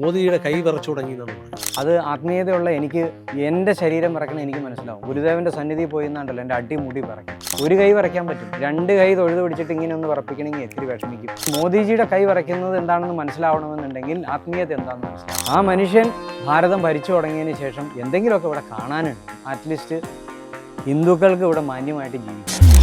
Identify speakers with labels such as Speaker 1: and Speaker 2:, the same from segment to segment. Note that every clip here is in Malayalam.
Speaker 1: മോദിയുടെ കൈ വിറച്ചു തുടങ്ങി
Speaker 2: അത് ആത്മീയതയുള്ള എനിക്ക് എന്റെ ശരീരം വിറക്കണം എനിക്ക് മനസ്സിലാവും. ഗുരുദേവന്റെ സന്നിധി പോയി എന്നാണ്ടല്ലോ എന്റെ അടി മുടി വിറയ്ക്കും ഒരു കൈ വിറയ്ക്കാൻ പറ്റും. രണ്ട് കൈ തൊഴുത് പിടിച്ചിട്ട് ഇങ്ങനെ ഒന്ന് വിറപ്പിക്കണമെങ്കിൽ എത്തിരി വിഷമിക്കും. മോദിജിയുടെ കൈ വിറയ്ക്കുന്നത് എന്താണെന്ന് മനസ്സിലാവണമെന്നുണ്ടെങ്കിൽ ആത്മീയത എന്താണെന്ന് മനസ്സിലാവും. ആ മനുഷ്യൻ ഭാരതം ഭരിച്ചു തുടങ്ങിയതിന് ശേഷം എന്തെങ്കിലുമൊക്കെ ഇവിടെ കാണാനുണ്ട്. അറ്റ്ലീസ്റ്റ് ഹിന്ദുക്കൾക്ക് ഇവിടെ മാന്യമായിട്ട് ജീവിക്കാം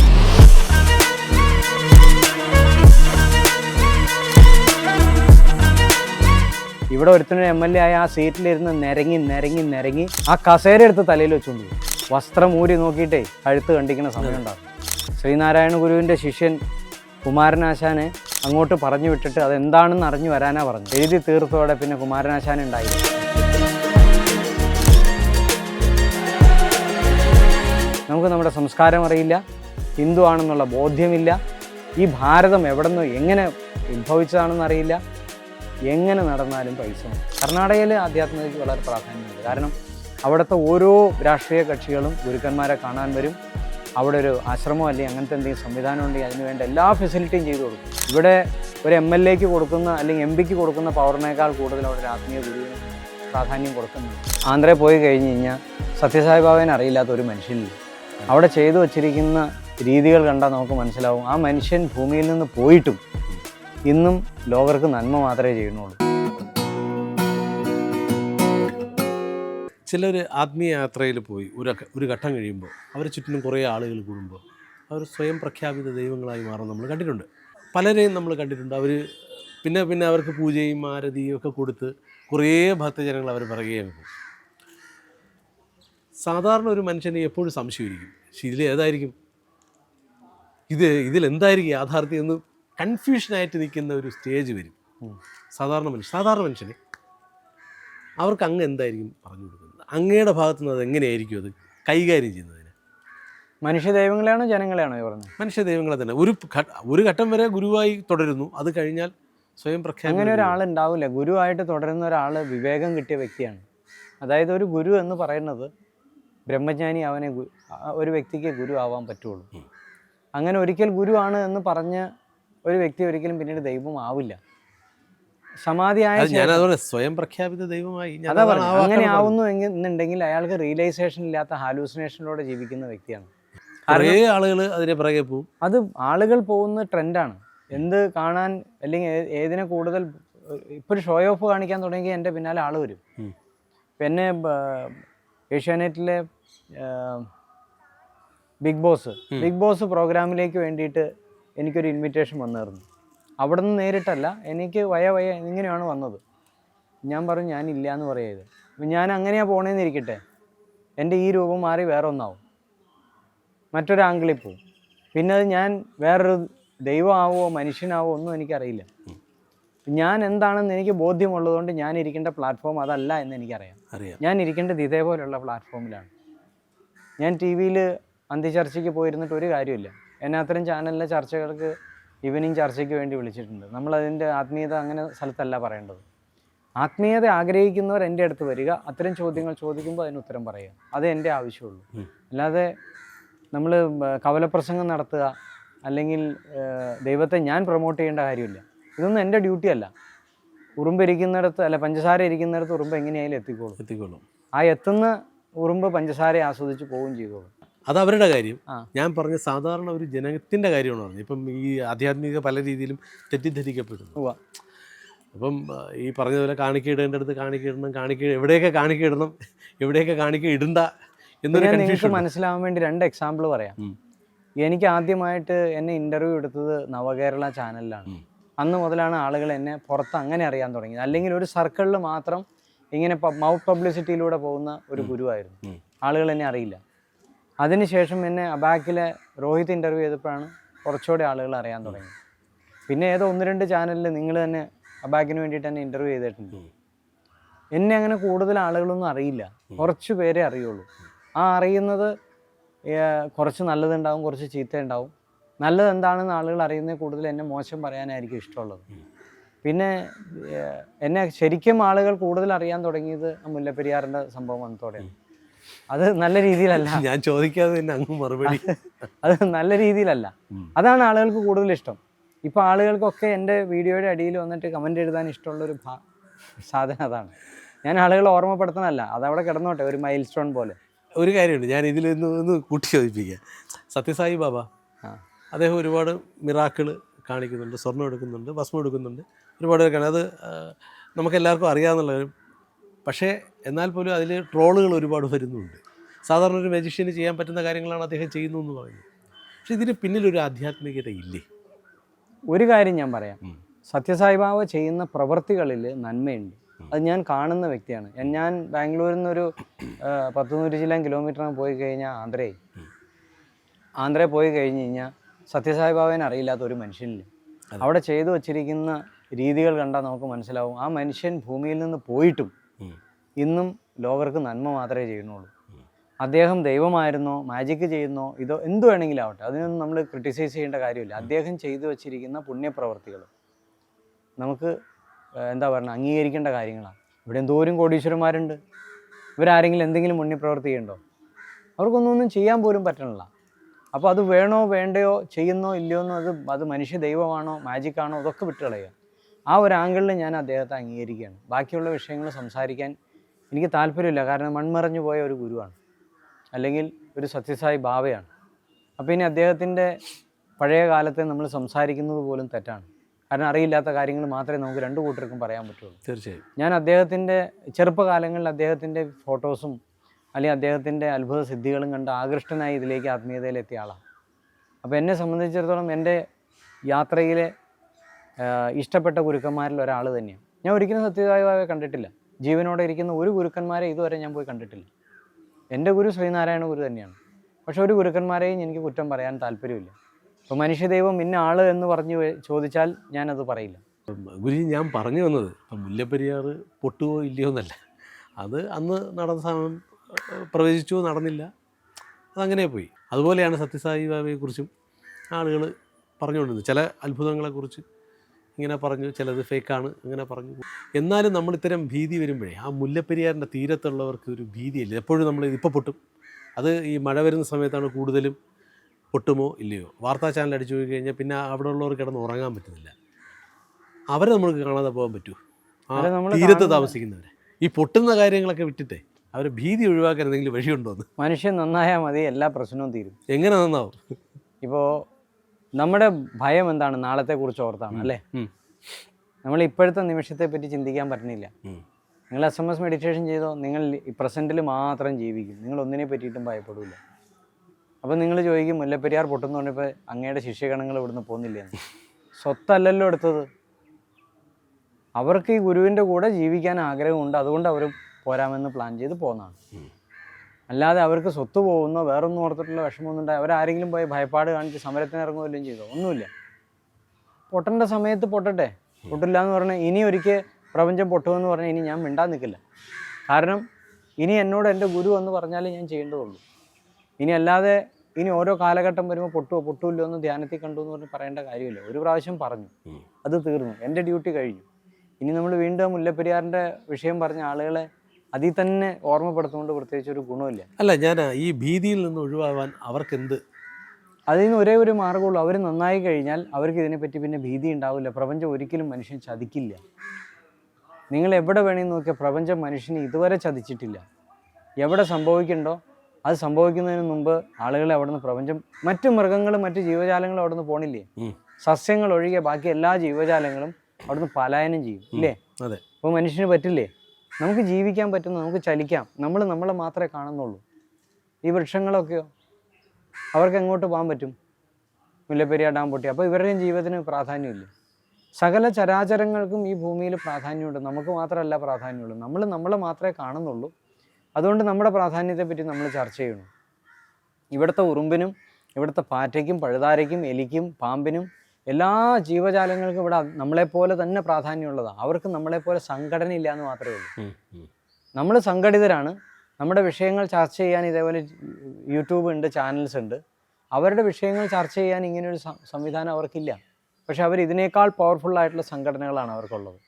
Speaker 2: ഇവിടെ ഒരുത്തിന് എം എൽ എ ആയ ആ സീറ്റിലിരുന്ന് നിരങ്ങി നിരങ്ങി നിരങ്ങി ആ കസേര എടുത്ത് തലയിൽ വെച്ചുകൊണ്ട് വസ്ത്രം ഊരി നോക്കിയിട്ടേ കഴുത്ത് കണ്ടിക്കുന്ന സമയം ഉണ്ടാകും ശ്രീനാരായണ ഗുരുവിന്റെ ശിഷ്യൻ കുമാരനാശാനെ അങ്ങോട്ട് പറഞ്ഞു വിട്ടിട്ട് അതെന്താണെന്ന് അറിഞ്ഞു വരാനാ പറഞ്ഞു എഴുതി തീർത്തോടെ പിന്നെ കുമാരനാശാൻ ഉണ്ടായില്ല. നമുക്ക് നമ്മുടെ സംസ്കാരം അറിയില്ല ഹിന്ദു ആണെന്നുള്ള ബോധ്യമില്ല ഈ ഭാരതം എവിടെ നിന്ന് എങ്ങനെ ഉത്ഭവിച്ചതാണെന്ന് അറിയില്ല എങ്ങനെ നടന്നാലും പൈസ. കർണാടകയിൽ ആധ്യാത്മികതയ്ക്ക് വളരെ പ്രാധാന്യമുണ്ട്. കാരണം അവിടുത്തെ ഓരോ രാഷ്ട്രീയ കക്ഷികളും ഗുരുക്കന്മാരെ കാണാൻ വരും. അവിടെ ഒരു ആശ്രമം അല്ലെങ്കിൽ അങ്ങനത്തെ എന്തെങ്കിലും സംവിധാനം ഉണ്ടെങ്കിൽ അതിന് വേണ്ട എല്ലാ ഫെസിലിറ്റിയും ചെയ്തു കൊടുക്കും. ഇവിടെ ഒരു എം എൽ എക്ക് കൊടുക്കുന്ന അല്ലെങ്കിൽ എം പിക്ക് കൊടുക്കുന്ന പവറിനേക്കാൾ കൂടുതൽ അവിടെ ഒരു ആത്മീയ ഗുരുവിന് പ്രാധാന്യം കൊടുക്കുന്നുണ്ട്. ആന്ധ്രയിൽ പോയി കഴിഞ്ഞ് കഴിഞ്ഞാൽ സത്യസായി ബാബേനെ അറിയില്ലാത്ത ഒരു മനുഷ്യനില്ല. അവിടെ ചെയ്തു വച്ചിരിക്കുന്ന രീതികൾ കണ്ടാൽ നമുക്ക് മനസ്സിലാവും. ആ മനുഷ്യൻ ഭൂമിയിൽ നിന്ന് പോയിട്ടും ഇന്നും ലോകർക്ക് നന്മ മാത്രമേ ചെയ്യുന്നുള്ളൂ.
Speaker 1: ചിലർ ആത്മീയ യാത്രയിൽ പോയി ഒരു ഒരു ഘട്ടം കഴിയുമ്പോൾ അവരെ ചുറ്റിനും കുറേ ആളുകൾ കൂടുമ്പോൾ അവർ സ്വയം പ്രഖ്യാപിത ദൈവങ്ങളായി മാറും നമ്മൾ കണ്ടിട്ടുണ്ട്. പലരെയും നമ്മൾ കണ്ടിട്ടുണ്ട്. അവർ പിന്നെ പിന്നെ അവർക്ക് പൂജയും ആരതിയും ഒക്കെ കൊടുത്ത് കുറേ ഭക്തജനങ്ങൾ അവർ പറയുകയാണ് സാധാരണ ഒരു മനുഷ്യനെ എപ്പോഴും സംശയമായിരിക്കും. ഇതിൽ ഏതായിരിക്കും? ഇത് ഇതിലെന്തായിരിക്കും യാഥാർത്ഥ്യം എന്ന് കൺഫ്യൂഷനായിട്ട് നിൽക്കുന്ന ഒരു സ്റ്റേജ് വരും. സാധാരണ മനുഷ്യൻ സാധാരണ മനുഷ്യന്. അവർക്ക് അങ്ങ് എന്തായിരിക്കും പറഞ്ഞു കൊടുക്കുന്നത്? അങ്ങയുടെ ഭാഗത്തു നിന്ന് അത് എങ്ങനെയായിരിക്കും അത് കൈകാര്യം ചെയ്യുന്നതിന്?
Speaker 2: മനുഷ്യ ദൈവങ്ങളെയാണോ ജനങ്ങളെയാണോ പറഞ്ഞത്
Speaker 1: മനുഷ്യ ദൈവങ്ങളെ തന്നെ. ഒരു ഒരു ഘട്ടം വരെ ഗുരുവായി തുടരുന്നു. അത് കഴിഞ്ഞാൽ സ്വയം പ്രഖ്യാപനം
Speaker 2: അങ്ങനെ ഒരാൾ ഉണ്ടാവില്ല ഗുരുവായിട്ട് തുടരുന്ന ഒരാൾ വിവേകം കിട്ടിയ വ്യക്തിയാണ്. അതായത് ഒരു ഗുരു എന്ന് പറയുന്നത് ബ്രഹ്മജ്ഞാനി അവനെ ഒരു വ്യക്തിക്ക് ഗുരു ആവാൻ പറ്റുള്ളൂ. അങ്ങനെ ഒരിക്കൽ ഗുരുവാണ് എന്ന് പറഞ്ഞ ഒരു വ്യക്തി ഒരിക്കലും പിന്നീട് ദൈവം ആവില്ല സമാധിയായ
Speaker 1: സ്വയം പ്രഖ്യാപിത ദൈവമായി
Speaker 2: അതാ
Speaker 1: വാക്കാണ്
Speaker 2: അങ്ങനെ ആവുന്നു എന്നുണ്ടെങ്കിൽ അയാൾക്ക് റിയലൈസേഷൻ ഇല്ലാത്ത ഹാലൂസിനേഷനിലൂടെ ജീവിക്കുന്ന വ്യക്തിയാണ്.
Speaker 1: ആളുകൾ അതിനെ പിറകെ പോകും.
Speaker 2: അത് ആളുകൾ പോകുന്ന ട്രെൻഡാണ് എന്ത് കാണാൻ അല്ലെങ്കിൽ ഏതിനെ കൂടുതൽ ഇപ്പൊ ഒരു ഷോ ഓഫ് കാണിക്കാൻ തുടങ്ങി എന്റെ പിന്നാലെ ആൾ വരും. പിന്നെ ഏഷ്യാനെറ്റിലെ ബിഗ് ബോസ് ബിഗ് ബോസ് പ്രോഗ്രാമിലേക്ക് വേണ്ടിയിട്ട് എനിക്കൊരു ഇൻവിറ്റേഷൻ വന്നായിരുന്നു. അവിടെ നിന്ന് നേരിട്ടല്ല എനിക്ക് വയ വയ ഇങ്ങനെയാണ് വന്നത്. ഞാൻ പറഞ്ഞു ഞാനില്ല എന്ന് പറയത് ഞാൻ അങ്ങനെയാണ് പോണേന്നിരിക്കട്ടെ എന്റെ ഈ രൂപം മാറി വേറെ ഒന്നാവും മറ്റൊരു ആംഗിളിൽ പോവും. പിന്നെ അത് ഞാൻ വേറൊരു ദൈവമാവോ മനുഷ്യനാവോ ഒന്നും എനിക്കറിയില്ല. ഞാൻ എന്താണെന്ന് എനിക്ക് ബോധ്യമുള്ളതുകൊണ്ട് ഞാൻ ഇരിക്കേണ്ട പ്ലാറ്റ്ഫോം അതല്ല എന്ന് എനിക്കറിയാം.
Speaker 1: അറിയാം.
Speaker 2: ഞാൻ ഇരിക്കേണ്ടത് ഇതേപോലെയുള്ള പ്ലാറ്റ്ഫോമിലാണ് ഞാൻ ടി വിയിൽ അന്ത്യചർച്ചയ്ക്ക് പോയിരുന്നിട്ട് ഒരു കാര്യമില്ല എന്നെ അത്തരം ചാനലിലെ ചർച്ചകൾക്ക് ഈവനിങ് ചർച്ചയ്ക്ക് വേണ്ടി വിളിച്ചിട്ടുണ്ട്. നമ്മൾ അതിന്റെ ആത്മീയത അങ്ങനെ സ്ഥലത്തല്ല പറയേണ്ടത്. ആത്മീയത ആഗ്രഹിക്കുന്നവർ എന്റെ അടുത്ത് വരിക അത്തരം ചോദ്യങ്ങൾ ചോദിക്കുമ്പോൾ അതിന് ഉത്തരം പറയുക. അത് എന്റെ ആവശ്യമുള്ളൂ. അല്ലാതെ നമ്മൾ കവലപ്രസംഗം നടത്തുക അല്ലെങ്കിൽ ദൈവത്തെ ഞാൻ പ്രൊമോട്ട് ചെയ്യേണ്ട കാര്യമില്ല. ഇതൊന്നും എന്റെ ഡ്യൂട്ടി അല്ല. ഉറുമ്പ് ഇരിക്കുന്നിടത്ത് അല്ല പഞ്ചസാര ഇരിക്കുന്നിടത്ത് ഉറുമ്പ് എങ്ങനെയായാലും എത്തിക്കോളും.
Speaker 1: എത്തിക്കോളും.
Speaker 2: ആ എത്തുന്ന ഉറുമ്പ് പഞ്ചസാരയെ ആസ്വദിച്ച് പോവുകയും ചെയ്തോളും.
Speaker 1: അത് അവരുടെ കാര്യം ഞാൻ പറഞ്ഞ സാധാരണ ഒരു ജനത്തിന്റെ കാര്യമാണ് പറഞ്ഞത്. ഇപ്പം ഈ ആധ്യാത്മിക പല രീതിയിലും തെറ്റിദ്ധരിക്കപ്പെടുന്നു. അപ്പം ഈ പറഞ്ഞതുപോലെ കാണിക്ക അടുത്ത് കാണിക്ക ഇടണം കാണിക്ക എവിടെയൊക്കെ കാണിക്ക ഇടണം എവിടെയൊക്കെ കാണിക്ക ഇടണ്ട എന്നൊരു
Speaker 2: നിങ്ങൾക്ക് മനസ്സിലാവാൻ വേണ്ടി രണ്ട് എക്സാമ്പിൾ പറയാം. എനിക്ക് ആദ്യമായിട്ട് എന്നെ ഇന്റർവ്യൂ എടുത്തത് നവകേരള ചാനലിലാണ് അന്ന് മുതലാണ് ആളുകൾ എന്നെ പുറത്ത് അങ്ങനെ അറിയാൻ തുടങ്ങിയത്. അല്ലെങ്കിൽ ഒരു സർക്കിളിൽ മാത്രം ഇങ്ങനെ മൗത്ത് പബ്ലിസിറ്റിയിലൂടെ പോകുന്ന ഒരു ഗുരുവായിരുന്നു. ആളുകൾ എന്നെ അറിയില്ല. അതിനുശേഷം എന്നെ അബാക്കിലെ രോഹിത് ഇന്റർവ്യൂ ചെയ്തപ്പോഴാണ് കുറച്ചുകൂടെ ആളുകൾ അറിയാൻ തുടങ്ങി പിന്നെ ഏതോ ഒന്ന് രണ്ട് ചാനലിൽ നിങ്ങൾ തന്നെ അബാക്കിന് വേണ്ടിയിട്ട് തന്നെ ഇന്റർവ്യൂ ചെയ്തിട്ടുണ്ട്. എന്നെ അങ്ങനെ കൂടുതൽ ആളുകളൊന്നും അറിയില്ല. കുറച്ച് പേരെ അറിയുള്ളൂ. ആ അറിയുന്നത് കുറച്ച് നല്ലതുണ്ടാവും കുറച്ച് ചീത്ത ഉണ്ടാവും നല്ലത് എന്താണെന്ന് ആളുകൾ അറിയുന്നത് കൂടുതൽ എന്നെ മോശം പറയാനായിരിക്കും ഇഷ്ടമുള്ളത്. പിന്നെ എന്നെ ശരിക്കും ആളുകൾ കൂടുതൽ അറിയാൻ തുടങ്ങിയത് മുല്ലപ്പെരിയാറിന്റെ സംഭവം വന്നതോടെയാണ്. അത് നല്ല രീതിയിലല്ല.
Speaker 1: ഞാൻ ചോദിക്കാതെ തന്നെ അങ്ങ് മറുപടി.
Speaker 2: അത് നല്ല രീതിയിലല്ല. അതാണ് ആളുകൾക്ക് കൂടുതൽ ഇഷ്ടം. ഇപ്പൊ ആളുകൾക്കൊക്കെ എന്റെ വീഡിയോയുടെ അടിയിൽ വന്നിട്ട് കമന്റ് എഴുതാൻ ഇഷ്ടമുള്ള ഒരു സാധനം അതാണ്. ഞാൻ ആളുകളെ അത് അവിടെ കിടന്നോട്ടെ ഒരു മൈൽ സ്റ്റോൺ പോലെ.
Speaker 1: ഒരു കാര്യമുണ്ട്. ഞാൻ ഇതിൽ ഒന്ന് ഒന്ന് കൂട്ടി ചോദിപ്പിക്കുക സത്യസായി ബാബ.
Speaker 2: ആ.
Speaker 1: അദ്ദേഹം ഒരുപാട് മിറാക്കിൾ കാണിക്കുന്നുണ്ട് സ്വർണം എടുക്കുന്നുണ്ട് ഭസ്മം എടുക്കുന്നുണ്ട്. ഒരുപാട് കാണും. അത് നമുക്ക് നമുക്കെല്ലാവർക്കും അറിയാമെന്നുള്ള. പക്ഷേ എന്നാൽ പോലും അതിൽ ട്രോളുകൾ ഒരുപാട് വരുന്നുണ്ട്. സാധാരണ ഒരു മജിഷ്യന് ചെയ്യാൻ പറ്റുന്ന കാര്യങ്ങളാണ് അദ്ദേഹം ചെയ്യുന്നു എന്ന് പറയുന്നത്. പക്ഷെ ഇതിന് പിന്നിലൊരു ആധ്യാത്മികത ഇല്ലേ?
Speaker 2: ഒരു കാര്യം ഞാൻ പറയാം. സത്യസായിബാബ ചെയ്യുന്ന പ്രവൃത്തികളിൽ നന്മയുണ്ട്. അത് ഞാൻ കാണുന്ന വ്യക്തിയാണ്. ഞാൻ ബാംഗ്ലൂരിൽ നിന്നൊരു പത്ത് നൂറ് ചില കിലോമീറ്റർ പോയി കഴിഞ്ഞാൽ ആന്ധ്രയിൽ ആന്ധ്രയിൽ പോയി കഴിഞ്ഞ് കഴിഞ്ഞാൽ സത്യസായിബാബേനെ അറിയില്ലാത്ത ഒരു മനുഷ്യനില്ല. അവിടെ ചെയ്തു വച്ചിരിക്കുന്ന രീതികൾ കണ്ടാൽ നമുക്ക് മനസ്സിലാവും. ആ മനുഷ്യൻ ഭൂമിയിൽ നിന്ന് പോയിട്ടും. ഇന്നും ലോകർക്ക് നന്മ മാത്രമേ ചെയ്യുന്നുള്ളൂ. അദ്ദേഹം ദൈവമായിരുന്നോ മാജിക്ക് ചെയ്യുന്നോ ഇതോ എന്ത് വേണമെങ്കിലും ആവട്ടെ. അതിനൊന്നും നമ്മൾ ക്രിട്ടിസൈസ് ചെയ്യേണ്ട കാര്യമില്ല. അദ്ദേഹം ചെയ്തു വച്ചിരിക്കുന്ന പുണ്യപ്രവർത്തികൾ നമുക്ക് എന്താ പറയുക അംഗീകരിക്കേണ്ട കാര്യങ്ങളാണ്. ഇവിടെ എന്തോരും കോടീശ്വരന്മാരുണ്ട്. ഇവരാരെങ്കിലും എന്തെങ്കിലും പുണ്യപ്രവർത്തിയുണ്ടോ ചെയ്യണ്ടോ അവർക്കൊന്നും ചെയ്യാൻ പോലും പറ്റണില്ല. അപ്പോൾ അത് വേണോ വേണ്ടയോ ചെയ്യുന്നോ ഇല്ലയോ എന്നോ അത് അത് മനുഷ്യ ദൈവമാണോ മാജിക്കാണോ അതൊക്കെ വിട്ടുകളയുക. ആ ഒരു ആംഗിളിൽ ഞാൻ അദ്ദേഹത്തെ അംഗീകരിക്കുകയാണ്. ബാക്കിയുള്ള വിഷയങ്ങൾ സംസാരിക്കാൻ എനിക്ക് താല്പര്യമില്ല. കാരണം മൺമറഞ്ഞു പോയ ഒരു ഗുരുവാണ്. അല്ലെങ്കിൽ ഒരു സത്യസായി ഭാവയാണ് അപ്പോൾ ഇനി അദ്ദേഹത്തിന്റെ പഴയ കാലത്തെ നമ്മൾ സംസാരിക്കുന്നത് പോലും തെറ്റാണ്. കാരണം അറിയില്ലാത്ത കാര്യങ്ങൾ മാത്രമേ നമുക്ക് രണ്ടു കൂട്ടർക്കും പറയാൻ പറ്റുള്ളൂ.
Speaker 1: തീർച്ചയായും.
Speaker 2: ഞാൻ അദ്ദേഹത്തിന്റെ ചെറുപ്പകാലങ്ങളിൽ അദ്ദേഹത്തിന്റെ ഫോട്ടോസും അല്ലെങ്കിൽ അദ്ദേഹത്തിന്റെ അത്ഭുത സിദ്ധികളും കണ്ട് ആകൃഷ്ടനായി ഇതിലേക്ക് ആത്മീയതയിലെത്തിയ ആളാണ് അപ്പോൾ എന്നെ സംബന്ധിച്ചിടത്തോളം എന്റെ യാത്രയിലെ ഇഷ്ടപ്പെട്ട ഗുരുക്കന്മാരിൽ ഒരാൾ തന്നെയാണ്. ഞാൻ ഒരിക്കലും സത്യസായിബാബയെ കണ്ടിട്ടില്ല. ജീവനോടെ ഇരിക്കുന്ന ഒരു ഗുരുക്കന്മാരെ ഇതുവരെ ഞാൻ പോയി കണ്ടിട്ടില്ല. എന്റെ ഗുരു ശ്രീനാരായണ ഗുരു തന്നെയാണ്. പക്ഷെ ഒരു ഗുരുക്കന്മാരെയും എനിക്ക് കുറ്റം പറയാൻ താല്പര്യമില്ല. അപ്പോൾ മനുഷ്യദൈവം ഇന്ന ആൾ എന്ന് പറഞ്ഞു ചോദിച്ചാൽ ഞാനത് പറയില്ല.
Speaker 1: ഗുരു ഞാൻ പറഞ്ഞു വന്നത് ഇപ്പം മുല്ലപ്പെരിയാർ പൊട്ടുവോ ഇല്ലയോ എന്നല്ല. അത് അന്ന് നടന്ന സമയം പ്രവേശിച്ചു നടന്നില്ല. അതങ്ങനെ പോയി. അതുപോലെയാണ് സത്യസായി ബാബയെക്കുറിച്ചും ആളുകൾ പറഞ്ഞുകൊണ്ടിരുന്നത്. ചില അത്ഭുതങ്ങളെക്കുറിച്ച് ഇങ്ങനെ പറഞ്ഞു ചിലത് ഫേക്കാണ് ഇങ്ങനെ പറഞ്ഞു എന്നാലും നമ്മൾ ഇത്തരം ഭീതി വരുമ്പോഴേ ആ മുല്ലപ്പെരിയാറിന്റെ തീരത്തുള്ളവർക്ക് ഒരു ഭീതിയില്ല? എപ്പോഴും നമ്മൾ ഇപ്പോൾ പൊട്ടും. അത് ഈ മഴ വരുന്ന സമയത്താണ് കൂടുതലും പൊട്ടുമോ ഇല്ലയോ? വാർത്താ ചാനൽ അടിച്ചു പോയി കഴിഞ്ഞാൽ പിന്നെ അവിടെ ഉള്ളവർ കിടന്ന് ഉറങ്ങാൻ പറ്റുന്നില്ല. അവരെ നമ്മൾക്ക് കാണാതെ പോകാൻ പറ്റൂ. ആ തീരത്ത്. താമസിക്കുന്നവരെ. ഈ പൊട്ടുന്ന കാര്യങ്ങളൊക്കെ വിട്ടിട്ടേ അവരെ ഭീതി ഒഴിവാക്കാൻ എന്തെങ്കിലും വഴിയുണ്ടോ എന്ന്?
Speaker 2: മനുഷ്യൻ നന്നായാൽ മതി എല്ലാ പ്രശ്നവും തീരും.
Speaker 1: എങ്ങനെ നന്നാവും?
Speaker 2: ഇപ്പോൾ നമ്മുടെ ഭയം എന്താണ്? നാളത്തെ കുറിച്ച് ഓർത്താണ് അല്ലേ? നമ്മൾ ഇപ്പോഴത്തെ നിമിഷത്തെ പറ്റി ചിന്തിക്കാൻ പറ്റുന്നില്ല നിങ്ങൾ എസ് എം എസ് മെഡിറ്റേഷൻ ചെയ്തോ? നിങ്ങൾ ഈ പ്രസന്റിൽ മാത്രം ജീവിക്കും. നിങ്ങൾ ഒന്നിനെ പറ്റിയിട്ടും ഭയപ്പെടില്ല അപ്പോൾ നിങ്ങൾ ചോദിക്കും മുല്ലപ്പെരിയാർ പൊട്ടുന്ന പറഞ്ഞപ്പോൾ അങ്ങയുടെ ശിഷ്യഗണങ്ങൾ ഇവിടുന്ന് പോകുന്നില്ല സ്വത്തല്ലല്ലോ എടുത്തത്. അവർക്ക് ഈ ഗുരുവിന്റെ കൂടെ ജീവിക്കാൻ ആഗ്രഹമുണ്ട്. അതുകൊണ്ട് അവർ പോരാമെന്ന് പ്ലാൻ ചെയ്ത് പോകുന്നതാണ്
Speaker 1: ഉം.
Speaker 2: അല്ലാതെ അവർക്ക് സ്വത്ത് പോകുന്നോ വേറൊന്നും ഓർത്തിട്ടുള്ള വിഷമമൊന്നും ഉണ്ടായി അവരാരെങ്കിലും പോയി ഭയപ്പാട് കാണിച്ച് സമരത്തിന് ഇറങ്ങുകയും ചെയ്തോ? ഒന്നുമില്ല. പൊട്ടേണ്ട സമയത്ത് പൊട്ടട്ടെ. പൊട്ടില്ല എന്ന് പറഞ്ഞാൽ ഇനി ഒരിക്കൽ പ്രപഞ്ചം പൊട്ടുമെന്ന് പറഞ്ഞാൽ ഇനി ഞാൻ മിണ്ടാൻ നിൽക്കില്ല. കാരണം ഇനി എന്നോട് എന്റെ ഗുരു എന്ന് പറഞ്ഞാലേ ഞാൻ ചെയ്യേണ്ടതുള്ളൂ. ഇനി അല്ലാതെ ഇനി ഓരോ കാലഘട്ടം വരുമ്പോൾ പൊട്ടുമോ പൊട്ടുമില്ലോ എന്ന് ധ്യാനത്തിൽ കണ്ടു എന്ന് പറഞ്ഞ് പറയേണ്ട കാര്യമില്ല. ഒരു പ്രാവശ്യം പറഞ്ഞു. അത് തീർന്നു. എന്റെ ഡ്യൂട്ടി കഴിഞ്ഞു. ഇനി നമ്മൾ വീണ്ടും മുല്ലപ്പെരിയാറിന്റെ വിഷയം പറഞ്ഞ ആളുകളെ അതിൽ തന്നെ ഓർമ്മപ്പെടുത്തുകൊണ്ട് പ്രത്യേകിച്ച് ഒരു ഗുണമില്ല.
Speaker 1: അല്ല ഞാൻ ഈ ഭീതിയിൽ നിന്ന് ഒഴിവാവാൻ അവർക്കെന്ത്?
Speaker 2: അതിൽ നിന്ന് ഒരേ ഒരു മാർഗമുള്ളൂ. അവർ നന്നായി കഴിഞ്ഞാൽ അവർക്ക് ഇതിനെപ്പറ്റി പിന്നെ ഭീതി ഉണ്ടാവില്ല. പ്രപഞ്ചം ഒരിക്കലും മനുഷ്യൻ ചതിക്കില്ല. നിങ്ങൾ എവിടെ വേണമെങ്കിൽ നോക്കിയാൽ പ്രപഞ്ചം മനുഷ്യനെ ഇതുവരെ ചതിച്ചിട്ടില്ല. എവിടെ സംഭവിക്കണ്ടോ അത് സംഭവിക്കുന്നതിന് മുമ്പ് ആളുകളെ അവിടുന്ന് പ്രപഞ്ചം മറ്റു മൃഗങ്ങളും മറ്റു ജീവജാലങ്ങളും അവിടുന്ന് പോണില്ലേ? സസ്യങ്ങൾ ഒഴികെ ബാക്കി എല്ലാ ജീവജാലങ്ങളും അവിടുന്ന് പലായനം ചെയ്യും ഇല്ലേ?
Speaker 1: അതെ.
Speaker 2: അപ്പോൾ മനുഷ്യന് പറ്റില്ലേ? നമുക്ക് ജീവിക്കാൻ പറ്റുന്ന നമുക്ക് ചലിക്കാം. നമ്മൾ നമ്മളെ മാത്രമേ കാണുന്നുള്ളൂ. ഈ വൃക്ഷങ്ങളൊക്കെയോ? അവർക്ക് എങ്ങോട്ട് പോകാൻ പറ്റും? മുല്ലപ്പെരിയാർ ഡാം പൊട്ടി. അപ്പോൾ ഇവരുടെയും ജീവിതത്തിന് പ്രാധാന്യമില്ല? സകല ചരാചരങ്ങൾക്കും ഈ ഭൂമിയിൽ പ്രാധാന്യമുണ്ട്. നമുക്ക് മാത്രമല്ല പ്രാധാന്യമുള്ളൂ. നമ്മൾ നമ്മളെ മാത്രമേ കാണുന്നുള്ളൂ. അതുകൊണ്ട് നമ്മുടെ പ്രാധാന്യത്തെപ്പറ്റി നമ്മൾ ചർച്ച ചെയ്യണം. ഇവിടുത്തെ ഉറുമ്പിനും ഇവിടുത്തെ പാറ്റയ്ക്കും പഴുതാരയ്ക്കും എലിക്കും പാമ്പിനും എല്ലാ ജീവജാലങ്ങൾക്കും ഇവിടെ നമ്മളെപ്പോലെ തന്നെ പ്രാധാന്യമുള്ളതാണ് അവർക്ക് നമ്മളെപ്പോലെ സംഘടന ഇല്ല എന്ന് മാത്രമേ ഉള്ളൂ. നമ്മൾ സംഘടിതരാണ്. നമ്മുടെ വിഷയങ്ങൾ ചർച്ച ചെയ്യാൻ ഇതേപോലെ യൂട്യൂബ് ഉണ്ട് ചാനൽസ് ഉണ്ട്. അവരുടെ വിഷയങ്ങൾ ചർച്ച ചെയ്യാൻ ഇങ്ങനെയൊരു സംവിധാനം അവർക്കില്ല. പക്ഷെ അവർ ഇതിനേക്കാൾ പവർഫുൾ ആയിട്ടുള്ള സംഘടനകളാണ് അവർക്കുള്ളത്.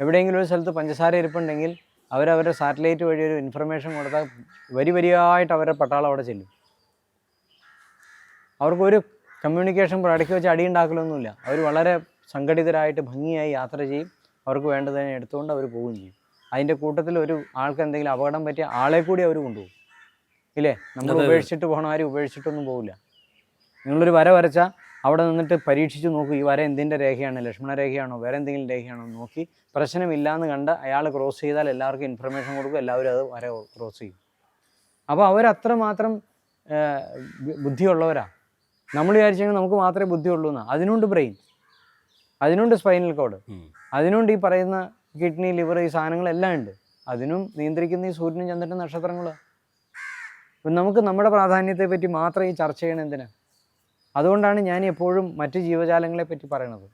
Speaker 2: എവിടെയെങ്കിലും ഒരു സ്ഥലത്ത് പഞ്ചസാര ഇരിപ്പുണ്ടെങ്കിൽ അവരവരുടെ സാറ്റലൈറ്റ് വഴി ഒരു ഇൻഫർമേഷൻ കൊടുത്താൽ വരി വരിയായിട്ട് അവരുടെ പട്ടാളം അവിടെ ചെല്ലും. അവർക്കൊരു കമ്മ്യൂണിക്കേഷൻ ഇടയ്ക്ക് വെച്ച് അടിയുണ്ടാക്കലൊന്നുമില്ല. അവർ വളരെ സംഘടിതരായിട്ട് ഭംഗിയായി യാത്ര ചെയ്യും. അവർക്ക് വേണ്ടതിനെ എടുത്തുകൊണ്ട് അവർ പോവുകയും ചെയ്യും. അതിന്റെ കൂട്ടത്തിൽ ഒരു ആൾക്ക് എന്തെങ്കിലും അപകടം പറ്റിയ ആളെ കൂടി അവർ കൊണ്ടുപോകും. ഇല്ലേ? നമ്മൾ. ഉപേക്ഷിച്ചിട്ട് പോകണം ആരും ഉപേക്ഷിച്ചിട്ടൊന്നും പോകില്ല നിങ്ങളൊരു വര വരച്ചാൽ അവിടെ നിന്നിട്ട് പരീക്ഷിച്ച് നോക്കും ഈ വര എന്തിന്റെ രേഖയാണ് ലക്ഷ്മണ രേഖയാണോ വേറെ എന്തെങ്കിലും രേഖയാണോ നോക്കി. പ്രശ്നമില്ലാന്ന് കണ്ട് അയാൾ ക്രോസ് ചെയ്താൽ എല്ലാവർക്കും ഇൻഫർമേഷൻ കൊടുക്കും എല്ലാവരും അത് വര ക്രോസ് ചെയ്യും. അപ്പോൾ അവരത്രമാത്രം ബുദ്ധിയുള്ളവരാണ് നമ്മൾ വിചാരിച്ചെങ്കിൽ നമുക്ക് മാത്രമേ ബുദ്ധിയുള്ളൂ എന്ന്. അതിനുണ്ട് ബ്രെയിൻ. അതിനുണ്ട് സ്പൈനൽ കോഡ്. അതിനുണ്ട് ഈ പറയുന്ന കിഡ്നി ലിവർ ഈ സാധനങ്ങളെല്ലാം ഉണ്ട്. അതിനും നിയന്ത്രിക്കുന്ന ഈ സൂര്യനും ചന്ദ്രനും നക്ഷത്രങ്ങളും. അപ്പം നമുക്ക് നമ്മുടെ പ്രാധാന്യത്തെ പറ്റി മാത്രം ഈ ചർച്ച ചെയ്യണം എന്തിനാ? അതുകൊണ്ടാണ് ഞാൻ എപ്പോഴും മറ്റ് ജീവജാലങ്ങളെ പറ്റി പറയണത്.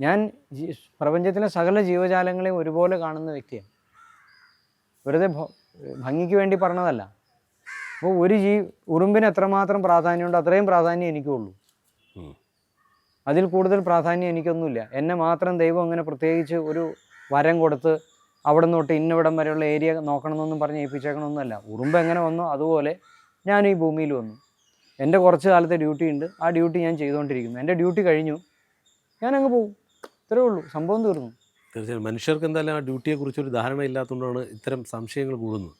Speaker 2: ഞാൻ പ്രപഞ്ചത്തിലെ സകല ജീവജാലങ്ങളെയും ഒരുപോലെ കാണുന്ന വ്യക്തിയാണ്. വെറുതെ ഭംഗിക്ക് വേണ്ടി പറഞ്ഞതല്ല. അപ്പോൾ ഒരു ജീ ഉറുമ്പിന് എത്രമാത്രം പ്രാധാന്യമുണ്ട് അത്രയും പ്രാധാന്യം എനിക്കുള്ളൂ. അതിൽ കൂടുതൽ പ്രാധാന്യം എനിക്കൊന്നുമില്ല. എന്നെ മാത്രം ദൈവം അങ്ങനെ പ്രത്യേകിച്ച് ഒരു വരം കൊടുത്ത് അവിടെ നിന്ന് തൊട്ട് ഇന്നിവിടം വരെയുള്ള ഏരിയ നോക്കണമെന്നൊന്നും പറഞ്ഞ് ഏൽപ്പിച്ചേക്കണമെന്നല്ല ഉറുമ്പ് എങ്ങനെ വന്നോ അതുപോലെ ഞാൻ ഈ ഭൂമിയിൽ വന്നു. എന്റെ കുറച്ച് കാലത്തെ ഡ്യൂട്ടി ഉണ്ട്. ആ ഡ്യൂട്ടി ഞാൻ ചെയ്തുകൊണ്ടിരിക്കുന്നു. എന്റെ ഡ്യൂട്ടി കഴിഞ്ഞു. ഞാൻ അങ്ങ് പോകും ഇത്രേ ഉള്ളൂ. സംഭവം തീർന്നു.
Speaker 1: തീർച്ചയായും. മനുഷ്യർക്ക് എന്തായാലും ആ ഡ്യൂട്ടിയെക്കുറിച്ചൊരു ധാരണ ഇല്ലാത്തതുകൊണ്ടാണ് ഇത്തരം സംശയങ്ങൾ കൂടുന്നത്.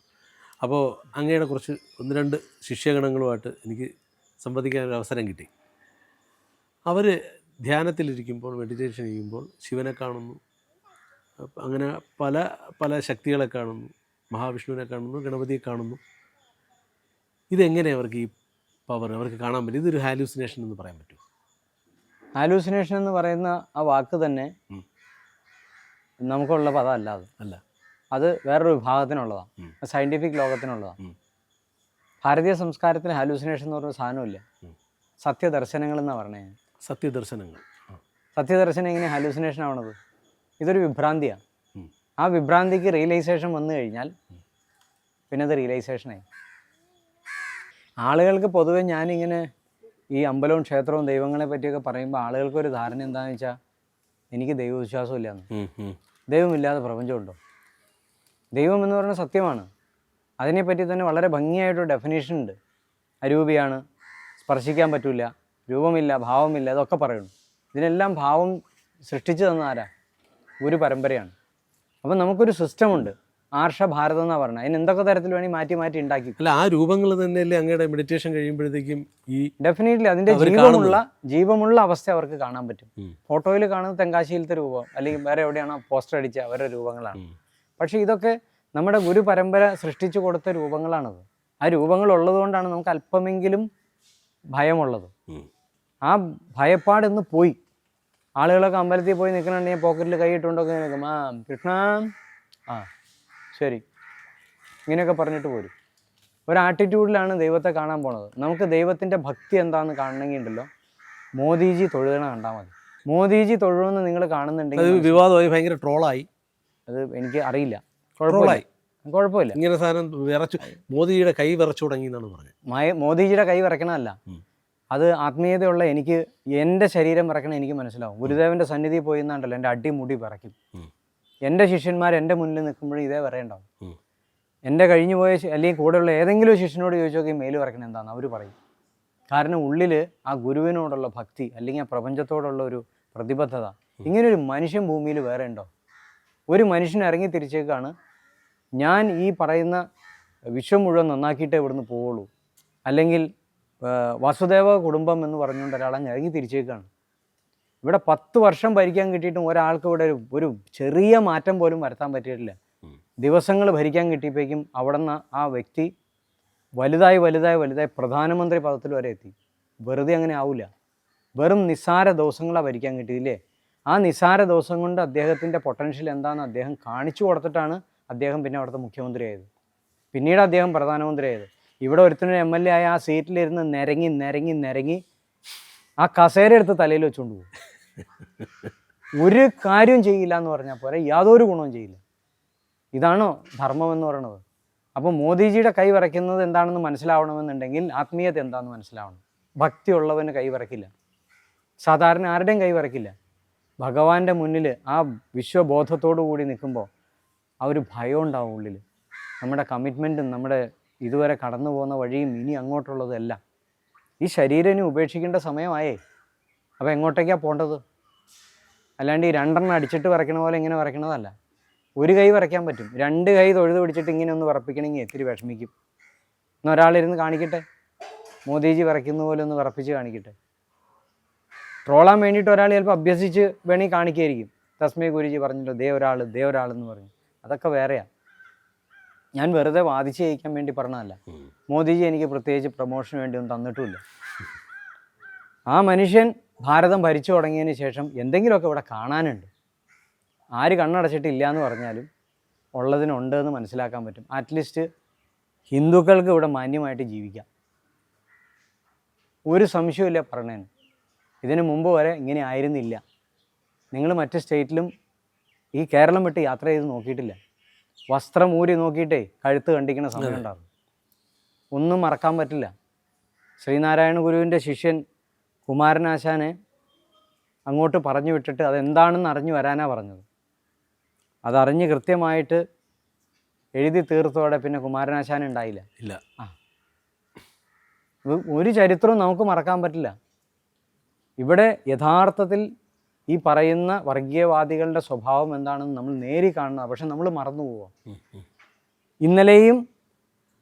Speaker 1: അപ്പോൾ അങ്ങയുടെ കുറച്ച് ഒന്ന് രണ്ട് ശിഷ്യഗണങ്ങളുമായിട്ട് എനിക്ക് സംവദിക്കാൻ ഒരു അവസരം കിട്ടി. അവർ ധ്യാനത്തിലിരിക്കുമ്പോൾ മെഡിറ്റേഷൻ ചെയ്യുമ്പോൾ ശിവനെ കാണുന്നു. അങ്ങനെ പല പല ശക്തികളെ കാണുന്നു. മഹാവിഷ്ണുവിനെ കാണുന്നു ഗണപതിയെ കാണുന്നു. ഇതെങ്ങനെ അവർക്ക് ഈ പവർ അവർക്ക് കാണാൻ പറ്റും? ഇതൊരു ഹാലൂസിനേഷൻ എന്ന് പറയാൻ പറ്റുമോ?
Speaker 2: ഹാലൂസിനേഷൻ എന്ന് പറയുന്ന ആ വാക്ക് തന്നെ നമുക്കുള്ള പദമല്ല അത്.
Speaker 1: അല്ല.
Speaker 2: അത് വേറൊരു വിഭാഗത്തിനുള്ളതാണ് സയന്റിഫിക് ലോകത്തിനുള്ളതാണ് ഭാരതീയ സംസ്കാരത്തിന് ഹാലൂസിനേഷൻ എന്ന് പറഞ്ഞ സാധനമില്ല. സത്യദർശനങ്ങൾ എന്നാ പറഞ്ഞത്
Speaker 1: സത്യദർശനങ്ങൾ.
Speaker 2: സത്യദർശനം എങ്ങനെ ഹാലൂസിനേഷൻ ആവണത്? ഇതൊരു വിഭ്രാന്തിയാണ് ആ വിഭ്രാന്തിക്ക് റിയലൈസേഷൻ വന്നു കഴിഞ്ഞാൽ പിന്നെ അത് റിയലൈസേഷനായി ആളുകൾക്ക് പൊതുവെ ഞാനിങ്ങനെ ഈ അമ്പലവും ക്ഷേത്രവും ദൈവങ്ങളെ പറ്റിയൊക്കെ പറയുമ്പോൾ ആളുകൾക്ക് ഒരു ധാരണ എന്താണെന്ന് വെച്ചാൽ എനിക്ക് ദൈവവിശ്വാസം
Speaker 1: ഉം.
Speaker 2: ദൈവമില്ലാതെ പ്രപഞ്ചമുണ്ടോ? ദൈവം എന്ന് പറയുന്നത് സത്യമാണ്. അതിനെപ്പറ്റി തന്നെ വളരെ ഭംഗിയായിട്ടൊരു ഡെഫിനേഷൻ ഉണ്ട്. അരൂപിയാണ്. സ്പർശിക്കാൻ പറ്റില്ല രൂപമില്ല ഭാവമില്ല അതൊക്കെ പറയുന്നു. ഇതിനെല്ലാം ഭാവം സൃഷ്ടിച്ചു തന്ന ആരാ? ഒരു പരമ്പരയാണ്. അപ്പം നമുക്കൊരു സിസ്റ്റമുണ്ട് ആർഷഭാരതം എന്നാണ് പറഞ്ഞത്. അതിന് എന്തൊക്കെ തരത്തിൽ വേണമെങ്കിൽ മാറ്റി മാറ്റി ഉണ്ടാക്കി.
Speaker 1: അല്ല ആ രൂപങ്ങൾ തന്നെയല്ലേ അങ്ങയുടെ മെഡിറ്റേഷൻ കഴിയുമ്പോഴത്തേക്കും ഈ
Speaker 2: ഡെഫിനറ്റ്ലി
Speaker 1: അതിന്റെ
Speaker 2: ജീവമുള്ള ജീവമുള്ള അവസ്ഥ അവർക്ക് കാണാൻ പറ്റും. ഫോട്ടോയിൽ കാണുന്ന തെങ്കാശിയിലത്തെ രൂപം. അല്ലെങ്കിൽ വേറെ എവിടെയാണോ പോസ്റ്റർ അടിച്ച അവരുടെ രൂപങ്ങളാണ്. പക്ഷേ ഇതൊക്കെ നമ്മുടെ ഗുരു പരമ്പര സൃഷ്ടിച്ചു കൊടുത്ത രൂപങ്ങളാണത്. ആ രൂപങ്ങൾ ഉള്ളതുകൊണ്ടാണ് നമുക്ക് അല്പമെങ്കിലും ഭയമുള്ളത്. ആ ഭയപ്പാട് ഇന്ന് പോയി. ആളുകളൊക്കെ അമ്പലത്തിൽ പോയി നിൽക്കണുണ്ടെങ്കിൽ പോക്കറ്റിൽ കൈയിട്ടുണ്ടൊക്കെ നിൽക്കും. ആ കൃഷ്ണ ആ ശരി. ഇങ്ങനെയൊക്കെ പറഞ്ഞിട്ട് പോരും. ഒരു ആറ്റിറ്റ്യൂഡിലാണ് ദൈവത്തെ കാണാൻ പോണത്. നമുക്ക് ദൈവത്തിന്റെ ഭക്തി എന്താണെന്ന് കാണണമെങ്കിൽ ഉണ്ടല്ലോ. മോദിജി തൊഴുകണ കണ്ടാൽ മതി. മോദിജി തൊഴുമെന്ന് നിങ്ങൾ കാണുന്നുണ്ടെങ്കിൽ
Speaker 1: വിവാദമായി ഭയങ്കര ട്രോളായി
Speaker 2: അത് എനിക്ക് അറിയില്ല. കുഴപ്പമില്ല. കുഴപ്പമില്ല.
Speaker 1: ഇങ്ങനെ സാധനം വിറച്ചു മോദിജിയുടെ കൈ വിറച്ചു തുടങ്ങി എന്നാണ് പറഞ്ഞത്.
Speaker 2: മായ- മോദിജിയുടെ കൈ വിറക്കണമല്ല അത് ആത്മീയതയുള്ള എനിക്ക് എന്റെ ശരീരം വിറക്കണം എനിക്ക് മനസ്സിലാവും. ഗുരുദേവന്റെ സന്നിധി പോയി എന്നാണ്ടല്ലോ എന്റെ അടിമുടി വിറയ്ക്കും. എന്റെ ശിഷ്യന്മാർ എന്റെ മുന്നിൽ നിൽക്കുമ്പോഴും ഇതേ വിറയുണ്ടാവും
Speaker 1: ഉം.
Speaker 2: എന്റെ കഴിഞ്ഞു പോയ അല്ലെങ്കിൽ കൂടെയുള്ള ഏതെങ്കിലും ശിഷ്യനോട് ചോദിച്ചോക്കി മേൽ വിറക്കണം എന്താണെന്ന് അവർ പറയും. കാരണം ഉള്ളിൽ ആ ഗുരുവിനോടുള്ള ഭക്തി അല്ലെങ്കിൽ ആ പ്രപഞ്ചത്തോടുള്ള ഒരു പ്രതിബദ്ധത ഇങ്ങനൊരു മനുഷ്യൻ ഭൂമിയിൽ വേറെ ഉണ്ടോ? ഒരു മനുഷ്യൻ ഇറങ്ങി തിരിച്ചേക്കാണ്. ഞാൻ ഈ പറയുന്ന വിശ്വം മുഴുവൻ നന്നാക്കിയിട്ടേ ഇവിടുന്ന് പോവുള്ളൂ. അല്ലെങ്കിൽ വസുദേവ കുടുംബം എന്ന് പറഞ്ഞുകൊണ്ട് ഒരാളെ ഇറങ്ങി തിരിച്ചേക്കാണ്. ഇവിടെ പത്ത് വർഷം ഭരിക്കാൻ കിട്ടിയിട്ടും ഒരാൾക്ക് ഇവിടെ ഒരു ഒരു ചെറിയ മാറ്റം പോലും വരുത്താൻ പറ്റിയിട്ടില്ല. ദിവസങ്ങൾ ഭരിക്കാൻ കിട്ടിയപ്പോഴേക്കും അവിടെ നിന്ന് ആ വ്യക്തി വലുതായി വലുതായി വലുതായി പ്രധാനമന്ത്രി പദത്തിൽ വരെ എത്തി. വെറുതെ അങ്ങനെ ആവില്ല വെറും നിസ്സാര ദിവസങ്ങളാണ് ഭരിക്കാൻ കിട്ടിയില്ലേ ആ നിസാര ദിവസം കൊണ്ട് അദ്ദേഹത്തിന്റെ പൊട്ടൻഷ്യൽ എന്താണെന്ന് അദ്ദേഹം കാണിച്ചു കൊടുത്തിട്ടാണ് അദ്ദേഹം പിന്നെ അവിടുത്തെ മുഖ്യമന്ത്രിയായത്. പിന്നീട് അദ്ദേഹം പ്രധാനമന്ത്രിയായത്. ഇവിടെ ഒരുത്തിനൊരു എം എൽ എ ആയ ആ സീറ്റിലിരുന്ന് നിരങ്ങി നിരങ്ങി നിരങ്ങി ആ കസേര എടുത്ത് തലയിൽ വെച്ചുകൊണ്ട് പോകും. ഒരു കാര്യവും ചെയ്യില്ല എന്ന് പറഞ്ഞാൽ പോലെ യാതൊരു ഗുണവും ചെയ്യില്ല. ഇതാണോ ധർമ്മം എന്ന് പറയുന്നത് അപ്പോൾ മോദിജിയുടെ കൈ വരയ്ക്കുന്നത് എന്താണെന്ന് മനസ്സിലാവണമെന്നുണ്ടെങ്കിൽ ആത്മീയത എന്താണെന്ന് മനസ്സിലാവണം. ഭക്തിയുള്ളവന് കൈ വരയ്ക്കില്ല. സാധാരണ ആരുടെയും കൈ വിറക്കില്ല ഭഗവാന്റെ മുന്നിൽ ആ വിശ്വബോധത്തോടു കൂടി നിൽക്കുമ്പോൾ ആ ഒരു ഭയം ഉണ്ടാവും ഉള്ളിൽ നമ്മുടെ കമ്മിറ്റ്മെന്റും നമ്മുടെ ഇതുവരെ കടന്നു പോകുന്ന വഴിയും ഇനി അങ്ങോട്ടുള്ളതെല്ലാം ഈ ശരീരം ഇനി ഉപേക്ഷിക്കേണ്ട സമയമായേ. അപ്പോൾ എങ്ങോട്ടേക്കാണ് പോകേണ്ടത് അല്ലാണ്ട് ഈ രണ്ടെണ്ണം അടിച്ചിട്ട് വരയ്ക്കണ പോലെ ഇങ്ങനെ വരയ്ക്കണതല്ല. ഒരു കൈ വരയ്ക്കാൻ പറ്റും. രണ്ട് കൈ തൊഴുത് പിടിച്ചിട്ട് ഇങ്ങനെ ഒന്ന് വിറപ്പിക്കണമെങ്കിൽ ഇത്തിരി വിഷമിക്കും. എന്നാൽ ഒരാളിരുന്ന് കാണിക്കട്ടെ? മോദിജി വരയ്ക്കുന്ന പോലെ ഒന്ന് വിറപ്പിച്ച് കാണിക്കട്ടെ? ട്രോളാൻ വേണ്ടിയിട്ട് ഒരാൾ ചിലപ്പോൾ അഭ്യസിച്ച് വേണി കാണിക്കായിരിക്കും. തസ്മി ഗുരുജി പറഞ്ഞല്ലോ ദേ ഒരാൾ ദേ ഒരാൾ എന്ന് പറഞ്ഞു. അതൊക്കെ വേറെയാണ് ഞാൻ വെറുതെ വാദിച്ച് ജയിക്കാൻ വേണ്ടി പറഞ്ഞതല്ല. മോദിജി എനിക്ക് പ്രത്യേകിച്ച് പ്രൊമോഷന് വേണ്ടി ഒന്നും തന്നിട്ടുമില്ല. ആ മനുഷ്യൻ ഭാരതം ഭരിച്ചു തുടങ്ങിയതിന് ശേഷം എന്തെങ്കിലുമൊക്കെ ഇവിടെ കാണാനുണ്ട്. ആര് കണ്ണടച്ചിട്ടില്ല എന്ന് പറഞ്ഞാലും ഉള്ളതിനുണ്ട് എന്ന് മനസ്സിലാക്കാൻ പറ്റും. അറ്റ്ലീസ്റ്റ് ഹിന്ദുക്കൾക്ക് ഇവിടെ മാന്യമായിട്ട് ജീവിക്കാം. ഒരു സംശയമില്ല പറഞ്ഞേന് ഇതിനു മുമ്പ് വരെ ഇങ്ങനെ ആയിരുന്നില്ല. നിങ്ങൾ മറ്റ് സ്റ്റേറ്റിലും ഈ കേരളം വിട്ട് യാത്ര ചെയ്ത് നോക്കിയിട്ടില്ല. വസ്ത്രം ഊരി നോക്കിയിട്ടേ കഴുത്ത് കണ്ടിക്കുന്ന സമയം ഉണ്ടാകും ഒന്നും മറക്കാൻ പറ്റില്ല. ശ്രീനാരായണ ഗുരുവിന്റെ ശിഷ്യൻ കുമാരനാശാനെ അങ്ങോട്ട് പറഞ്ഞു വിട്ടിട്ട് അതെന്താണെന്ന് അറിഞ്ഞു വരാനാ പറഞ്ഞത്. അതറിഞ്ഞ് കൃത്യമായിട്ട് എഴുതി തീർത്തോടെ പിന്നെ കുമാരനാശാൻ ഉണ്ടായില്ല.
Speaker 1: ഇല്ല.
Speaker 2: ആ. ഒരു ചരിത്രവും നമുക്ക് മറക്കാൻ പറ്റില്ല. ഇവിടെ യഥാർത്ഥത്തിൽ ഈ പറയുന്ന വർഗീയവാദികളുടെ സ്വഭാവം എന്താണെന്ന് നമ്മൾ നേരി കാണുന്നത് പക്ഷെ നമ്മൾ മറന്നു
Speaker 1: പോവാം.
Speaker 2: ഇന്നലെയും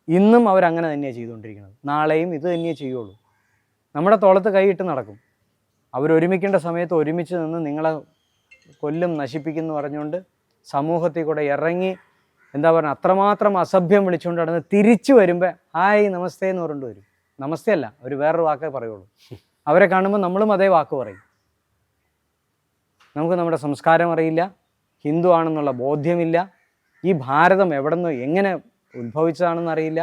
Speaker 2: ഇന്നും അവരങ്ങനെ തന്നെയാണ് ചെയ്തുകൊണ്ടിരിക്കുന്നത്. നാളെയും ഇത് തന്നെയേ ചെയ്യുള്ളൂ. നമ്മുടെ തോളത്ത് കൈയിട്ട് നടക്കും. അവരൊരുമിക്കേണ്ട സമയത്ത് ഒരുമിച്ച് നിന്ന് നിങ്ങളെ കൊല്ലും നശിപ്പിക്കുന്നു പറഞ്ഞുകൊണ്ട് സമൂഹത്തിൽ കൂടെ ഇറങ്ങി എന്താ പറയുക അത്രമാത്രം അസഭ്യം വിളിച്ചുകൊണ്ട് നടന്ന് തിരിച്ചു വരുമ്പോൾ ഹായ് നമസ്തേ എന്ന് പറഞ്ഞിട്ട് വരും. നമസ്തേ അല്ല ഒരു വേറൊരു വാക്കേ പറയുള്ളൂ. അവരെ കാണുമ്പോൾ നമ്മളും അതേ വാക്ക് പറയും. നമുക്ക് നമ്മുടെ സംസ്കാരം അറിയില്ല ഹിന്ദു ആണെന്നുള്ള ബോധ്യമില്ല ഈ ഭാരതം എവിടെ നിന്ന് എങ്ങനെ ഉത്ഭവിച്ചതാണെന്ന് അറിയില്ല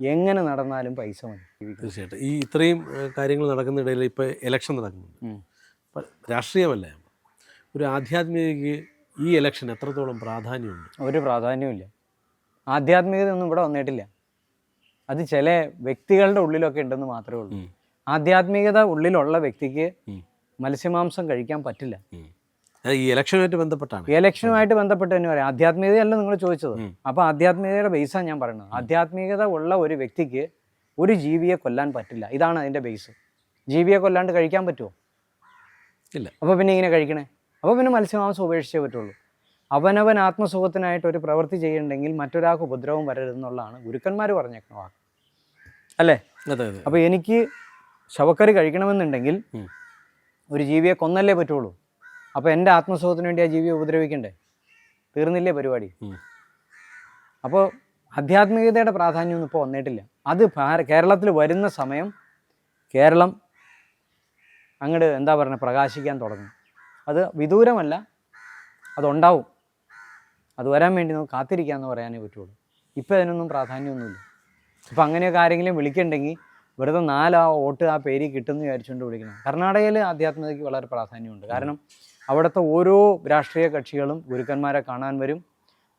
Speaker 2: എങ്ങനെ നടന്നാലും പൈസ മതി.
Speaker 1: തീർച്ചയായിട്ടും. ഈ ഇത്രയും കാര്യങ്ങൾ നടക്കുന്നിടയിൽ ഇപ്പോൾ ഇലക്ഷൻ നടക്കുന്നുണ്ട്. രാഷ്ട്രീയമല്ല? ഒരു ആധ്യാത്മികതയ്ക്ക് ഈ ഇലക്ഷൻ എത്രത്തോളം പ്രാധാന്യമുണ്ട്?
Speaker 2: ഒരു പ്രാധാന്യമില്ല ആധ്യാത്മികത ഒന്നും ഇവിടെ വന്നിട്ടില്ല. അത് ചില വ്യക്തികളുടെ ഉള്ളിലൊക്കെ ഉണ്ടെന്ന് മാത്രമേ ഉള്ളൂ. ആധ്യാത്മികത ഉള്ളിലുള്ള വ്യക്തിക്ക്. മത്സ്യമാംസം കഴിക്കാൻ പറ്റില്ല.
Speaker 1: ഈ ഇലക്ഷനുമായിട്ട് ബന്ധപ്പെട്ടാണ്.
Speaker 2: ഇലക്ഷനുമായിട്ട് ബന്ധപ്പെട്ട് തന്നെ പറയാം. ആധ്യാത്മികതയല്ല നിങ്ങൾ ചോദിച്ചത്.
Speaker 1: അപ്പൊ
Speaker 2: അപ്പോൾ ആധ്യാത്മികതയുടെ ബേസാണ് ഞാൻ പറയുന്നത്. ആധ്യാത്മികത ഉള്ള ഒരു വ്യക്തിക്ക് ഒരു ജീവിയെ കൊല്ലാൻ പറ്റില്ല. ഇതാണ് അതിന്റെ ബേസ് ജീവിയെ കൊല്ലാണ്ട് കഴിക്കാൻ പറ്റുമോ
Speaker 1: ഇല്ല.
Speaker 2: അപ്പോൾ പിന്നെ ഇങ്ങനെ കഴിക്കണേ? അപ്പോൾ പിന്നെ മത്സ്യമാംസം ഉപേക്ഷിച്ചേ പറ്റുള്ളൂ. അവനവൻ ആത്മസുഖത്തിനായിട്ട് ഒരു പ്രവൃത്തി ചെയ്യണ്ടെങ്കിൽ മറ്റൊരാൾക്ക് ഉപദ്രവം വരരുതെന്നുള്ളതാണ് ഗുരുക്കന്മാർ പറഞ്ഞേക്കുന്ന വാക്ക്. അല്ലേ?
Speaker 1: അപ്പൊ അതെ.
Speaker 2: അപ്പോൾ എനിക്ക് ശവക്കറി കഴിക്കണമെന്നുണ്ടെങ്കിൽ ഒരു ജീവിയെ കൊന്നല്ലേ പറ്റുള്ളൂ. അപ്പോൾ എന്റെ ആത്മസുഖത്തിന് വേണ്ടി ആ ജീവിയെ ഉപദ്രവിക്കണ്ടേ? തീർന്നില്ലേ പരിപാടി. അപ്പോൾ ആധ്യാത്മികതയുടെ പ്രാധാന്യമൊന്നും ഇപ്പോൾ വന്നിട്ടില്ല. അത് കേരളത്തിൽ വരുന്ന സമയം കേരളം അങ്ങോട്ട് എന്താ പറയുക പ്രകാശിക്കാൻ തുടങ്ങും. അത് വിദൂരമല്ല അതുണ്ടാവും. അത് വരാൻ വേണ്ടി നമുക്ക് കാത്തിരിക്കാമെന്ന് പറയാനേ പറ്റുള്ളൂ. ഇപ്പോൾ അതിനൊന്നും പ്രാധാന്യമൊന്നുമില്ല. ഇപ്പം അങ്ങനെയൊക്കെ ആരെങ്കിലും വിളിക്കണ്ടെങ്കിൽ വെറുതെ നാലാ വോട്ട് ആ പേര് കിട്ടുമെന്ന് വിചാരിച്ചുകൊണ്ട് വിളിക്കണം കർണാടകയിൽ ആധ്യാത്മികതയ്ക്ക് വളരെ പ്രാധാന്യമുണ്ട്. കാരണം അവിടുത്തെ ഓരോ രാഷ്ട്രീയ കക്ഷികളും ഗുരുക്കന്മാരെ കാണാൻ വരും.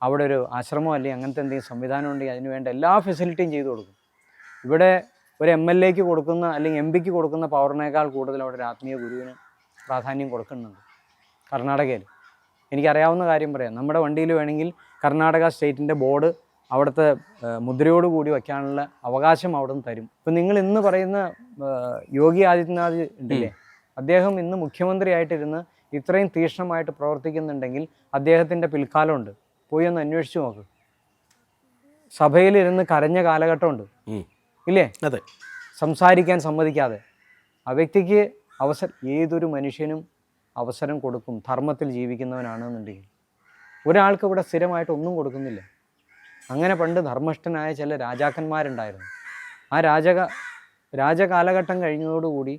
Speaker 2: അവിടെ ഒരു ആശ്രമം അല്ലെങ്കിൽ അങ്ങനത്തെ എന്തെങ്കിലും സംവിധാനം ഉണ്ടെങ്കിൽ അതിന് വേണ്ട എല്ലാ ഫെസിലിറ്റിയും ചെയ്തു കൊടുക്കും. ഇവിടെ ഒരു എം എൽ എക്ക് കൊടുക്കുന്ന അല്ലെങ്കിൽ എം പിക്ക് കൊടുക്കുന്ന പവറിനേക്കാൾ കൂടുതൽ അവിടെ ഒരു ആത്മീയ ഗുരുവിന് പ്രാധാന്യം കൊടുക്കുന്നുണ്ട് കർണാടകയിൽ. എനിക്കറിയാവുന്ന കാര്യം പറയാം. നമ്മുടെ വണ്ടിയിൽ വേണമെങ്കിൽ കർണാടക സ്റ്റേറ്റിന്റെ ബോർഡ് അവിടുത്തെ മുദ്രയോട് കൂടി വയ്ക്കാനുള്ള അവകാശം അവിടെ നിന്ന് തരും. ഇപ്പം നിങ്ങൾ ഇന്ന് പറയുന്ന യോഗി ആദിത്യനാഥ് ഉണ്ടല്ലേ? അദ്ദേഹം ഇന്ന് മുഖ്യമന്ത്രിയായിട്ടിരുന്ന് ഇത്രയും തീക്ഷ്ണമായിട്ട് പ്രവർത്തിക്കുന്നുണ്ടെങ്കിൽ അദ്ദേഹത്തിന്റെ പിൽക്കാലമുണ്ട്. പോയി ഒന്ന് അന്വേഷിച്ചു നോക്ക്. സഭയിലിരുന്ന് കരഞ്ഞ കാലഘട്ടമുണ്ട്. ഇല്ലേ?
Speaker 1: അതെ.
Speaker 2: സംസാരിക്കാൻ സമ്മതിക്കാതെ. ആ വ്യക്തിക്ക് അവസരം ഏതൊരു മനുഷ്യനും അവസരം കൊടുക്കും. ധർമ്മത്തിൽ ജീവിക്കുന്നവനാണെന്നുണ്ടെങ്കിൽ. ഒരാൾക്ക് ഇവിടെ സ്ഥിരമായിട്ട് ഒന്നും കൊടുക്കുന്നില്ല. അങ്ങനെ പണ്ട് ധർമ്മഷ്ഠനായ ചില രാജാക്കന്മാരുണ്ടായിരുന്നു. ആ രാജക രാജകാലഘട്ടം കഴിഞ്ഞതോടുകൂടി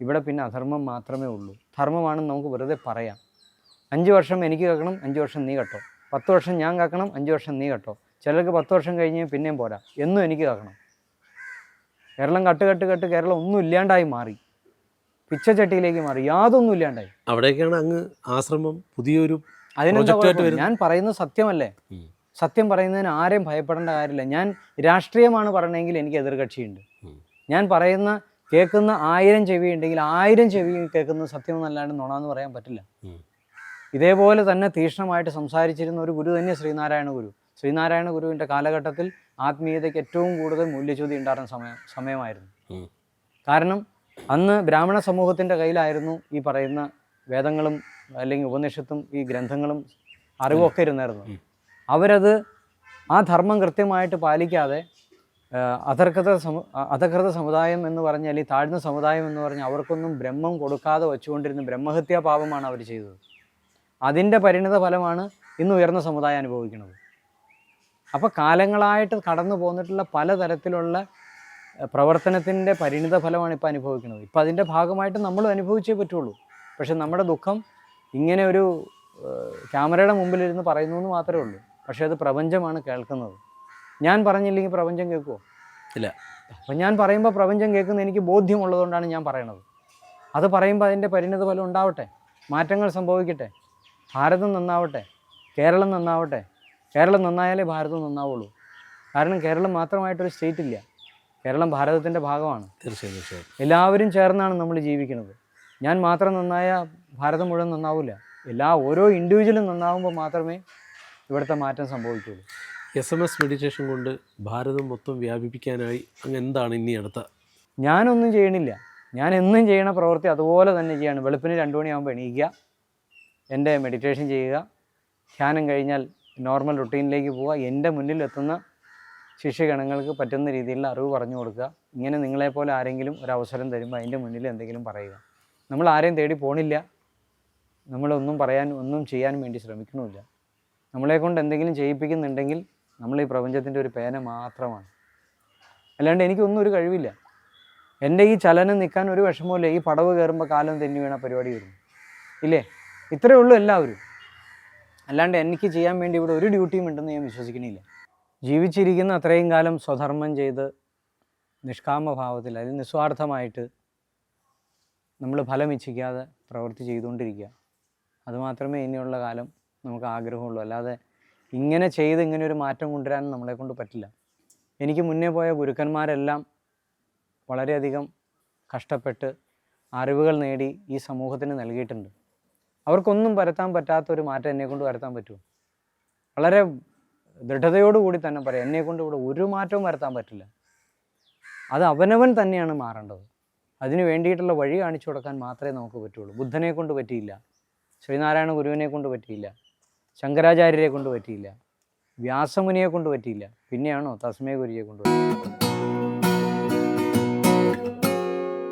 Speaker 2: ഇവിടെ പിന്നെ അധർമ്മം മാത്രമേ ഉള്ളൂ. ധർമ്മമാണെന്ന് നമുക്ക് വെറുതെ പറയാം. അഞ്ച് വർഷം എനിക്ക് കേൾക്കണം അഞ്ച് വർഷം നീ കേട്ടോ. പത്ത് വർഷം ഞാൻ കേൾക്കണം അഞ്ച് വർഷം നീ കേട്ടോ. ചിലർക്ക് പത്ത് വർഷം കഴിഞ്ഞ് പിന്നെയും പോരാ. എന്നും എനിക്ക് കേൾക്കണം. Keralam cut cut cut Keralam ഒന്നും ഇല്ലാണ്ടായി മാറി. പിച്ചച്ചട്ടിയിലേക്ക് മാറി. യാതൊന്നും ഇല്ലാണ്ടായി.
Speaker 1: അവിടേക്കാണ് അങ്ങ് ആശ്രമം പുതിയൊരു
Speaker 2: അതിനെന്താ? ഞാൻ പറയുന്നത് സത്യമല്ലേ. സത്യം പറയുന്നതിന് ആരെയും ഭയപ്പെടേണ്ട കാര്യമില്ല. ഞാൻ രാഷ്ട്രീയമാണ് പറയണമെങ്കിൽ എനിക്ക് എതിർകക്ഷിയുണ്ട്. ഞാൻ പറയുന്ന കേൾക്കുന്ന ആയിരം ചെവി ഉണ്ടെങ്കിൽ ആയിരം ചെവി കേൾക്കുന്നത് സത്യം എന്നല്ലാണ്ട് നുണാന്ന് പറയാൻ പറ്റില്ല. ഇതേപോലെ തന്നെ തീക്ഷ്ണമായിട്ട് സംസാരിച്ചിരുന്ന ഒരു ഗുരു തന്നെ ശ്രീനാരായണ ഗുരു. ശ്രീനാരായണ ഗുരുവിന്റെ കാലഘട്ടത്തിൽ ആത്മീയതയ്ക്ക് ഏറ്റവും കൂടുതൽ മൂല്യചോതി ഉണ്ടായിരുന്ന സമയം സമയമായിരുന്നു. കാരണം അന്ന് ബ്രാഹ്മണ സമൂഹത്തിന്റെ കയ്യിലായിരുന്നു ഈ പറയുന്ന വേദങ്ങളും അല്ലെങ്കിൽ ഉപനിഷത്തും ഈ ഗ്രന്ഥങ്ങളും അറിവൊക്കെ ഇരുന്നായിരുന്നു. അവരത് ആ ധർമ്മം കൃത്യമായിട്ട് പാലിക്കാതെ അധർകൃത സമു അധകൃത സമുദായം എന്ന് പറഞ്ഞാൽ ഈ താഴ്ന്ന സമുദായം എന്ന് പറഞ്ഞാൽ അവർക്കൊന്നും ബ്രഹ്മം കൊടുക്കാതെ വെച്ചുകൊണ്ടിരുന്ന ബ്രഹ്മഹത്യാ പാപമാണ് അവർ ചെയ്തത്. അതിന്റെ പരിണിത ഫലമാണ് ഇന്ന് ഉയർന്ന സമുദായം അനുഭവിക്കുന്നത്. അപ്പോൾ കാലങ്ങളായിട്ട് കടന്നു പോന്നിട്ടുള്ള പലതരത്തിലുള്ള പ്രവർത്തനത്തിന്റെ പരിണിത ഫലമാണ് ഇപ്പോൾ അനുഭവിക്കുന്നത്. ഇപ്പം അതിന്റെ ഭാഗമായിട്ട് നമ്മൾ അനുഭവിച്ചേ പറ്റുള്ളൂ. പക്ഷെ നമ്മുടെ ദുഃഖം ഇങ്ങനെ ഒരു ക്യാമറയുടെ മുമ്പിലിരുന്ന് പറയുന്നു എന്ന് മാത്രമേ ഉള്ളൂ. പക്ഷേ അത് പ്രപഞ്ചമാണ് കേൾക്കുന്നത്. ഞാൻ പറഞ്ഞില്ലെങ്കിൽ പ്രപഞ്ചം കേൾക്കുമോ
Speaker 1: ഇല്ല.
Speaker 2: അപ്പം ഞാൻ പറയുമ്പോൾ പ്രപഞ്ചം കേൾക്കുന്ന എനിക്ക് ബോധ്യമുള്ളതുകൊണ്ടാണ് ഞാൻ പറയണത്. അത് പറയുമ്പോൾ അതിന്റെ പരിണിത ഫലം ഉണ്ടാവട്ടെ. മാറ്റങ്ങൾ സംഭവിക്കട്ടെ. ഭാരതം നന്നാവട്ടെ. കേരളം നന്നാവട്ടെ. കേരളം നന്നായാലേ ഭാരതം നന്നാവുള്ളൂ. കാരണം കേരളം മാത്രമായിട്ടൊരു സ്റ്റേറ്റ് ഇല്ല. കേരളം ഭാരതത്തിന്റെ ഭാഗമാണ്.
Speaker 1: തീർച്ചയായും തീർച്ചയായും.
Speaker 2: എല്ലാവരും ചേർന്നാണ് നമ്മൾ ജീവിക്കുന്നത്. ഞാൻ മാത്രം നന്നായ ഭാരതം മുഴുവൻ നന്നാവില്ല എല്ലാ ഓരോ ഇൻഡിവിജ്വലും നന്നാവുമ്പോൾ മാത്രമേ ഇവിടുത്തെ മാറ്റം സംഭവിക്കുള്ളൂ.
Speaker 1: എസ് എം എസ് മെഡിറ്റേഷൻ കൊണ്ട് ഭാരതം മൊത്തം വ്യാപിപ്പിക്കാനായി അങ്ങ് എന്താണ് ഇനി അടുത്ത?
Speaker 2: ഞാനൊന്നും ചെയ്യണില്ല. ഞാൻ എന്നും ചെയ്യണ പ്രവൃത്തി അതുപോലെ തന്നെ ചെയ്യാണ്. വെളുപ്പിന് രണ്ട് മണിയാകുമ്പോൾ എണീക്കുക എന്റെ മെഡിറ്റേഷൻ ചെയ്യുക ധ്യാനം കഴിഞ്ഞാൽ നോർമൽ റുട്ടീനിലേക്ക് പോവുക എന്റെ മുന്നിൽ എത്തുന്ന ശിഷ്യഗണങ്ങൾക്ക് പറ്റുന്ന രീതിയിലുള്ള അറിവ് പറഞ്ഞു കൊടുക്കുക. ഇങ്ങനെ നിങ്ങളെപ്പോലെ ആരെങ്കിലും ഒരു അവസരം തരുമ്പോൾ അതിന്റെ മുന്നിൽ എന്തെങ്കിലും പറയുക. നമ്മൾ ആരെയും തേടി പോണില്ല. നമ്മളൊന്നും പറയാൻ ഒന്നും ചെയ്യാൻ വേണ്ടി ശ്രമിക്കണമില്ല. നമ്മളെ കൊണ്ട് എന്തെങ്കിലും ചെയ്യിപ്പിക്കുന്നുണ്ടെങ്കിൽ നമ്മൾ ഈ പ്രപഞ്ചത്തിന്റെ ഒരു പേന മാത്രമാണ്. അല്ലാണ്ട് എനിക്കൊന്നും ഒരു കഴിവില്ല. എന്റെ ഈ ചലനം നിൽക്കാൻ ഒരു വിഷമമില്ല ഈ പടവ് കയറുമ്പോൾ കാലം തെന്നി വീണ പരിപാടി വരുന്നു. ഇല്ലേ? ഇത്രയേ ഉള്ളൂ എല്ലാവരും. അല്ലാണ്ട് എനിക്ക് ചെയ്യാൻ വേണ്ടി ഇവിടെ ഒരു ഡ്യൂട്ടിയും ഉണ്ടെന്ന് ഞാൻ വിശ്വസിക്കണില്ല. ജീവിച്ചിരിക്കുന്ന അത്രയും കാലം സ്വധർമ്മം ചെയ്ത് നിഷ്കാമഭാവത്തിൽ അതിൽ നിസ്വാർത്ഥമായിട്ട് നമ്മൾ ഫലം ഇച്ഛിക്കാതെ പ്രവൃത്തി ചെയ്തുകൊണ്ടിരിക്കുക. അതുമാത്രമേ ഇനിയുള്ള കാലം നമുക്ക് ആഗ്രഹമുള്ളൂ. അല്ലാതെ ഇങ്ങനെ ചെയ്ത് ഇങ്ങനെ ഒരു മാറ്റം കൊണ്ടുവരാൻ നമ്മളെ കൊണ്ട് പറ്റില്ല. എനിക്ക് മുന്നേ പോയ ഗുരുക്കന്മാരെല്ലാം വളരെയധികം കഷ്ടപ്പെട്ട് അറിവുകൾ നേടി ഈ സമൂഹത്തിന് നൽകിയിട്ടുണ്ട്. അവർക്കൊന്നും വരത്താൻ പറ്റാത്ത ഒരു മാറ്റം എന്നെക്കൊണ്ട് വരുത്താൻ പറ്റുമോ? വളരെ ദൃഢതയോടുകൂടി തന്നെ പറയാം. എന്നെക്കൊണ്ട് ഇവിടെ ഒരു മാറ്റവും വരുത്താൻ പറ്റില്ല. അത് അവനവൻ തന്നെയാണ് മാറേണ്ടത്. അതിന് വേണ്ടിയിട്ടുള്ള വഴി കാണിച്ചു കൊടുക്കാൻ മാത്രമേ നമുക്ക് പറ്റുള്ളൂ. ബുദ്ധനെ കൊണ്ട് പറ്റിയില്ല. ശ്രീനാരായണ ഗുരുവിനെ കൊണ്ട് പറ്റിയില്ല. ശങ്കരാചാര്യരെ കൊണ്ട് പറ്റിയില്ല. വ്യാസമുനിയെ കൊണ്ട് പറ്റിയില്ല. പിന്നെയാണോ തസ്മേ ഗുരുയെ കൊണ്ട് പറ്റിയത്?